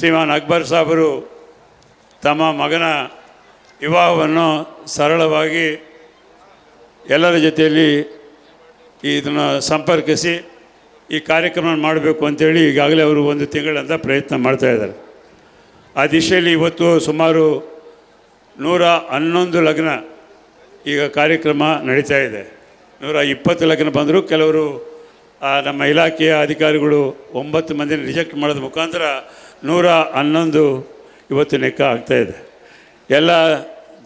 ಶ್ರೀಮಾನ್ ಅಕ್ಬರ್ ಸಾಹಬರು ತಮ್ಮ ಮಗನ ವಿವಾಹವನ್ನು ಸರಳವಾಗಿ ಎಲ್ಲರ ಜೊತೆಯಲ್ಲಿ ಇದನ್ನು ಸಂಪರ್ಕಿಸಿ ಈ ಕಾರ್ಯಕ್ರಮ ಮಾಡಬೇಕು ಅಂತೇಳಿ ಈಗಾಗಲೇ ಅವರು ಒಂದು ತಿಂಗಳಂತ ಪ್ರಯತ್ನ ಮಾಡ್ತಾ ಇದ್ದಾರೆ. ಆ ದಿಶೆಯಲ್ಲಿ ಇವತ್ತು ಸುಮಾರು ನೂರ ಹನ್ನೊಂದು ಲಗ್ನ ಈಗ ಕಾರ್ಯಕ್ರಮ ನಡೀತಾ ಇದೆ. ನೂರ ಇಪ್ಪತ್ತು ಲಗ್ನ ಬಂದರೂ ಕೆಲವರು ನಮ್ಮ ಇಲಾಖೆಯ ಅಧಿಕಾರಿಗಳು ಒಂಬತ್ತು ಮಂದಿನ ರಿಜೆಕ್ಟ್ ಮಾಡೋದ ಮುಖಾಂತರ ನೂರ ಹನ್ನೊಂದು ಇವತ್ತು ಲೆಕ್ಕ ಆಗ್ತಾಯಿದೆ ಎಲ್ಲ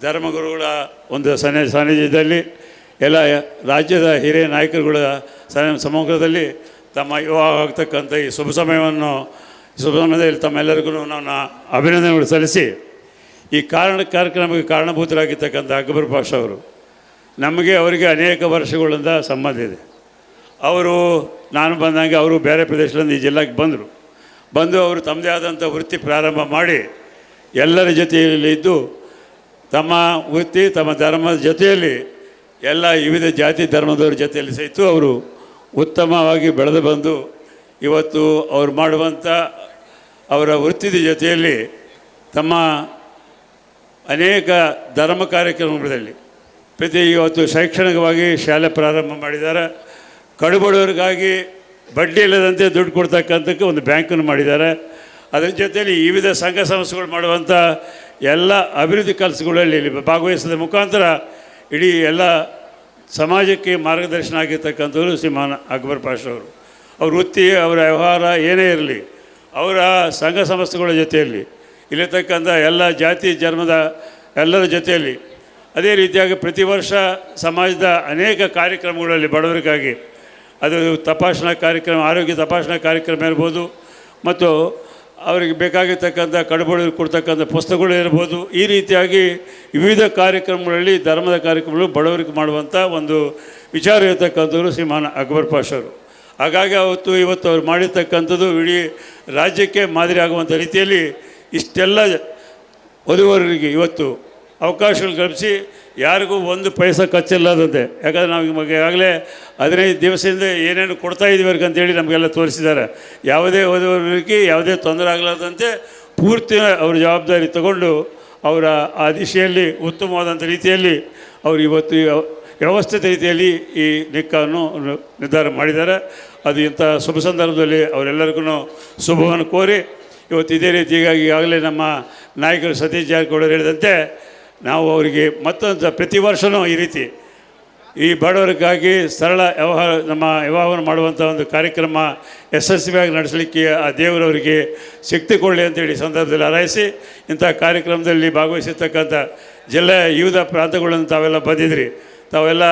ಧರ್ಮಗುರುಗಳ ಒಂದು ಸನ್ನಿ ಸಾನ್ನಿಧ್ಯದಲ್ಲಿ, ಎಲ್ಲ ರಾಜ್ಯದ ಹಿರಿಯ ನಾಯಕರುಗಳ ಸ- ಸಮ್ಮುಖದಲ್ಲಿ ತಮ್ಮ ವಿವಾಹ ಆಗ್ತಕ್ಕಂಥ ಈ ಶುಭ ಸಮಯವನ್ನು ಶುಭ ಸಮಯದಲ್ಲಿ ತಮ್ಮೆಲ್ಲರಿಗೂ ನನ್ನ ಅಭಿನಂದನೆಗಳು ಸಲ್ಲಿಸಿ, ಈ ಕಾರಣ ಕಾರ್ಯಕ್ರಮಕ್ಕೆ ಕಾರಣಭೂತರಾಗಿರ್ತಕ್ಕಂಥ ಅಕ್ಬರ್ ಪಾಷ ಅವರು, ನಮಗೆ ಅವರಿಗೆ ಅನೇಕ ವರ್ಷಗಳಿಂದ ಸಂಬಂಧ ಇದೆ. ಅವರು, ನಾನು ಬಂದಂಗೆ ಅವರು ಬೇರೆ ಪ್ರದೇಶದಿಂದ ಈ ಜಿಲ್ಲೆಗೆ ಬಂದರು. ಬಂದು ಅವರು ತಮ್ಮದೇ ಆದಂಥ ವೃತ್ತಿ ಪ್ರಾರಂಭ ಮಾಡಿ ಎಲ್ಲರ ಜೊತೆಯಲ್ಲಿ ಇದ್ದು ತಮ್ಮ ವೃತ್ತಿ, ತಮ್ಮ ಧರ್ಮದ ಜೊತೆಯಲ್ಲಿ ಎಲ್ಲ ವಿವಿಧ ಜಾತಿ ಧರ್ಮದವ್ರ ಜೊತೆಯಲ್ಲಿ ಸಹಿತ ಅವರು ಉತ್ತಮವಾಗಿ ಬೆಳೆದು ಬಂದು ಇವತ್ತು ಅವ್ರು ಮಾಡುವಂಥ ಅವರ ವೃತ್ತಿದ ಜೊತೆಯಲ್ಲಿ ತಮ್ಮ ಅನೇಕ ಧರ್ಮ ಕಾರ್ಯಕ್ರಮಗಳಲ್ಲಿ ಪ್ರತಿ ಇವತ್ತು ಶೈಕ್ಷಣಿಕವಾಗಿ ಶಾಲೆ ಪ್ರಾರಂಭ ಮಾಡಿದ್ದಾರೆ. ಕಡುಬಡವರಿಗಾಗಿ ಬಡ್ಡಿ ಇಲ್ಲದಂತೆ ದುಡ್ಡು ಕೊಡ್ತಕ್ಕಂಥಕ್ಕೆ ಒಂದು ಬ್ಯಾಂಕನ್ನು ಮಾಡಿದ್ದಾರೆ. ಅದರ ಜೊತೆಯಲ್ಲಿ ವಿವಿಧ ಸಂಘ ಸಂಸ್ಥೆಗಳು ಮಾಡುವಂಥ ಎಲ್ಲ ಅಭಿವೃದ್ಧಿ ಕೆಲಸಗಳಲ್ಲಿ ಇಲ್ಲಿ ಭಾಗವಹಿಸಿದ ಮುಖಾಂತರ ಇಡೀ ಎಲ್ಲ ಸಮಾಜಕ್ಕೆ ಮಾರ್ಗದರ್ಶನ ಆಗಿರ್ತಕ್ಕಂಥವ್ರು ಶ್ರೀಮಾನ್ ಅಕ್ಬರ್ ಪಾಷ ಅವರು. ಅವ್ರ ವೃತ್ತಿ, ಅವರ ವ್ಯವಹಾರ ಏನೇ ಇರಲಿ, ಅವರ ಸಂಘ ಸಂಸ್ಥೆಗಳ ಜೊತೆಯಲ್ಲಿ, ಇಲ್ಲಿರ್ತಕ್ಕಂಥ ಎಲ್ಲ ಜಾತಿ, ಜನ್ಮದ ಎಲ್ಲರ ಜೊತೆಯಲ್ಲಿ, ಅದೇ ರೀತಿಯಾಗಿ ಪ್ರತಿ ವರ್ಷ ಸಮಾಜದ ಅನೇಕ ಕಾರ್ಯಕ್ರಮಗಳಲ್ಲಿ ಬಡವರಿಗಾಗಿ ಅದು ತಪಾಸಣಾ ಕಾರ್ಯಕ್ರಮ, ಆರೋಗ್ಯ ತಪಾಸಣಾ ಕಾರ್ಯಕ್ರಮ ಇರ್ಬೋದು. ಮತ್ತು ಅವರಿಗೆ ಬೇಕಾಗಿರ್ತಕ್ಕಂಥ ಕಡುಬಡವರಿಗೆ ಕೊಡ್ತಕ್ಕಂಥ ಪುಸ್ತಕಗಳು ಇರ್ಬೋದು. ಈ ರೀತಿಯಾಗಿ ವಿವಿಧ ಕಾರ್ಯಕ್ರಮಗಳಲ್ಲಿ, ಧರ್ಮದ ಕಾರ್ಯಕ್ರಮಗಳು ಬಡವರಿಗೆ ಮಾಡುವಂಥ ಒಂದು ವಿಚಾರ ಇರತಕ್ಕಂಥವ್ರು ಶ್ರೀಮಾನ್ ಅಕ್ಬರ್ ಪಾಷರು ಹಾಗಾಗಿ ಅವತ್ತು ಇವತ್ತು ಅವ್ರು ಮಾಡಿರ್ತಕ್ಕಂಥದ್ದು ಇಡೀ ರಾಜ್ಯಕ್ಕೆ ಮಾದರಿ ಆಗುವಂಥ ರೀತಿಯಲ್ಲಿ ಇಷ್ಟೆಲ್ಲ ವಧುವರರಿಗೆ ಇವತ್ತು ಅವಕಾಶಗಳು ಕಲ್ಪಿಸಿ, ಯಾರಿಗೂ ಒಂದು ಪೈಸ ಖರ್ಚಿಲ್ಲದಂತೆ. ಯಾಕಂದರೆ ನಾವು ಇವಾಗ ಈಗಾಗಲೇ ಹದಿನೈದು ದಿವಸದಿಂದ ಏನೇನು ಕೊಡ್ತಾ ಇದ್ದೀವಿ ಅಂತೇಳಿ ನಮಗೆಲ್ಲ ತೋರಿಸಿದ್ದಾರೆ. ಯಾವುದೇ ಓದುವವರಿಗೆ ಯಾವುದೇ ತೊಂದರೆ ಆಗಲಾರ್ದಂತೆ ಪೂರ್ತಿ ಅವ್ರ ಜವಾಬ್ದಾರಿ ತಗೊಂಡು ಅವರ ಆ ದಿಶೆಯಲ್ಲಿ, ಉತ್ತಮವಾದಂಥ ರೀತಿಯಲ್ಲಿ ಅವರು ಇವತ್ತು ವ್ಯವಸ್ಥಿತ ರೀತಿಯಲ್ಲಿ ಈ ನಿಕ್ಕನ್ನು ನಿರ್ಧಾರ ಮಾಡಿದ್ದಾರೆ. ಅದು ಇಂಥ ಶುಭ ಸಂದರ್ಭದಲ್ಲಿ ಅವರೆಲ್ಲರಿಗೂ ಶುಭವನ್ನು ಕೋರಿ, ಇವತ್ತು ಇದೇ ರೀತಿ ಈಗಾಗಲೇ ನಮ್ಮ ನಾಯಕರು ಸತೀಶ್ ಜಾರಕಿಹೊಳಿ ಹೇಳಿದಂತೆ ನಾವು ಅವರಿಗೆ ಮತ್ತೊಂದು ಪ್ರತಿ ವರ್ಷವೂ ಈ ರೀತಿ ಈ ಬಡವರಿಗಾಗಿ ಸರಳ ವ್ಯವಹಾರ, ನಮ್ಮ ವಿವಾಹವನ್ನು ಮಾಡುವಂಥ ಒಂದು ಕಾರ್ಯಕ್ರಮ ಯಶಸ್ವಿಯಾಗಿ ನಡೆಸಲಿಕ್ಕೆ ಆ ದೇವರವರಿಗೆ ಶಕ್ತಿ ಕೊಡಲಿ ಅಂತೇಳಿ ಸಂದರ್ಭದಲ್ಲಿ ಹಾರೈಸಿ, ಇಂಥ ಕಾರ್ಯಕ್ರಮದಲ್ಲಿ ಭಾಗವಹಿಸಿರ್ತಕ್ಕಂಥ ಜಿಲ್ಲೆಯ ವಿವಿಧ ಪ್ರಾಂತಗಳನ್ನು ತಾವೆಲ್ಲ ಬಂದಿದ್ರಿ. ತಾವೆಲ್ಲ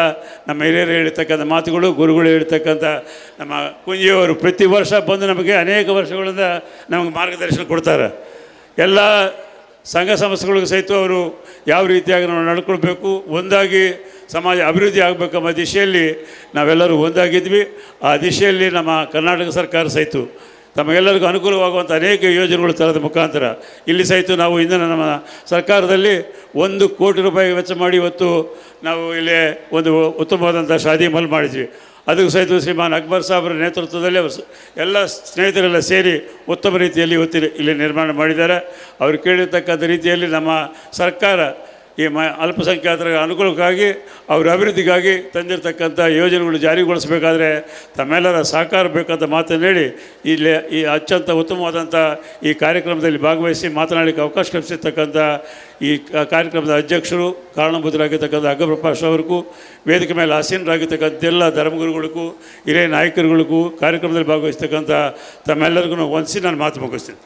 ನಮ್ಮ ಹಿರಿಯರು ಹೇಳಿರ್ತಕ್ಕಂಥ ಮಾತುಗಳು, ಗುರುಗಳು ಹೇಳಿರ್ತಕ್ಕಂಥ ನಮ್ಮ ಕುಂಜಿಯವರು ಪ್ರತಿ ವರ್ಷ ಬಂದು ನಮಗೆ ಅನೇಕ ವರ್ಷಗಳಿಂದ ನಮಗೆ ಮಾರ್ಗದರ್ಶನ ಕೊಡ್ತಾರೆ. ಎಲ್ಲ ಸಂಘ ಸಂಸ್ಥೆಗಳಿಗೆ ಸಹಿತ ಅವರು ಯಾವ ರೀತಿಯಾಗಿ ನಾವು ನಡ್ಕೊಳ್ಬೇಕು, ಒಂದಾಗಿ ಸಮಾಜ ಅಭಿವೃದ್ಧಿ ಆಗಬೇಕೆಂಬ ದಿಶೆಯಲ್ಲಿ ನಾವೆಲ್ಲರೂ ಒಂದಾಗಿದ್ವಿ. ಆ ದಿಶೆಯಲ್ಲಿ ನಮ್ಮ ಕರ್ನಾಟಕ ಸರ್ಕಾರ ಸಹಿತ ತಮಗೆಲ್ಲರಿಗೂ ಅನುಕೂಲವಾಗುವಂಥ ಅನೇಕ ಯೋಜನೆಗಳು ತರದ ಮುಖಾಂತರ. ಇಲ್ಲಿ ಸಹಿತ ನಾವು ಇಂದಿನ ನಮ್ಮ ಸರ್ಕಾರದಲ್ಲಿ ಒಂದು ಕೋಟಿ ರೂಪಾಯಿ ವೆಚ್ಚ ಮಾಡಿ ಇವತ್ತು ನಾವು ಇಲ್ಲಿ ಒಂದು ಉತ್ತಮವಾದಂಥ ಶಾದಿ ಮಲ್ ಮಾಡಿದ್ವಿ. ಅದಕ್ಕೆ ಸಹಿತ ಶ್ರೀಮಾನ್ ಅಕ್ಬರ್ ಸಾಹೇಬರ ನೇತೃತ್ವದಲ್ಲಿ ಎಲ್ಲ ಸ್ನೇಹಿತರೆಲ್ಲ ಸೇರಿ ಉತ್ತಮ ರೀತಿಯಲ್ಲಿ ಇವತ್ತು ಇಲ್ಲಿ ನಿರ್ಮಾಣ ಮಾಡಿದ್ದಾರೆ. ಅವರು ಕೇಳಿರ್ತಕ್ಕಂಥ ರೀತಿಯಲ್ಲಿ ನಮ್ಮ ಸರ್ಕಾರ ಈ ಮ ಅಲ್ಪಸಂಖ್ಯಾತರ ಅನುಕೂಲಕ್ಕಾಗಿ, ಅವರ ಅಭಿವೃದ್ಧಿಗಾಗಿ ತಂದಿರತಕ್ಕಂಥ ಯೋಜನೆಗಳು ಜಾರಿಗೊಳಿಸಬೇಕಾದ್ರೆ ತಮ್ಮೆಲ್ಲರ ಸಹಕಾರ ಬೇಕಂತ ಮಾತನ್ನು ಹೇಳಿ, ಇಲ್ಲಿ ಈ ಅತ್ಯಂತ ಉತ್ತಮವಾದಂಥ ಈ ಕಾರ್ಯಕ್ರಮದಲ್ಲಿ ಭಾಗವಹಿಸಿ ಮಾತನಾಡಲಿಕ್ಕೆ ಅವಕಾಶ ಕಲ್ಪಿಸಿರ್ತಕ್ಕಂಥ ಈ ಕಾರ್ಯಕ್ರಮದ ಅಧ್ಯಕ್ಷರು, ಕಾರಣಭೂತರಾಗಿರ್ತಕ್ಕಂಥ ಅಗ್ಗಪ್ರಕಾಶ್ ಅವ್ರಿಗೂ, ವೇದಿಕೆ ಮೇಲೆ ಆಸೀನರಾಗಿರ್ತಕ್ಕಂಥ ಎಲ್ಲ ಧರ್ಮಗುರುಗಳಿಗೂ, ಹಿರಿಯ ನಾಯಕರುಗಳಿಗೂ ಕಾರ್ಯಕ್ರಮದಲ್ಲಿ ಭಾಗವಹಿಸ್ತಕ್ಕಂಥ ತಮ್ಮೆಲ್ಲರಿಗೂ ಒಂದಿಸಿ ನಾನು ಮಾತು ಮುಗಿಸ್ತೀನಿ.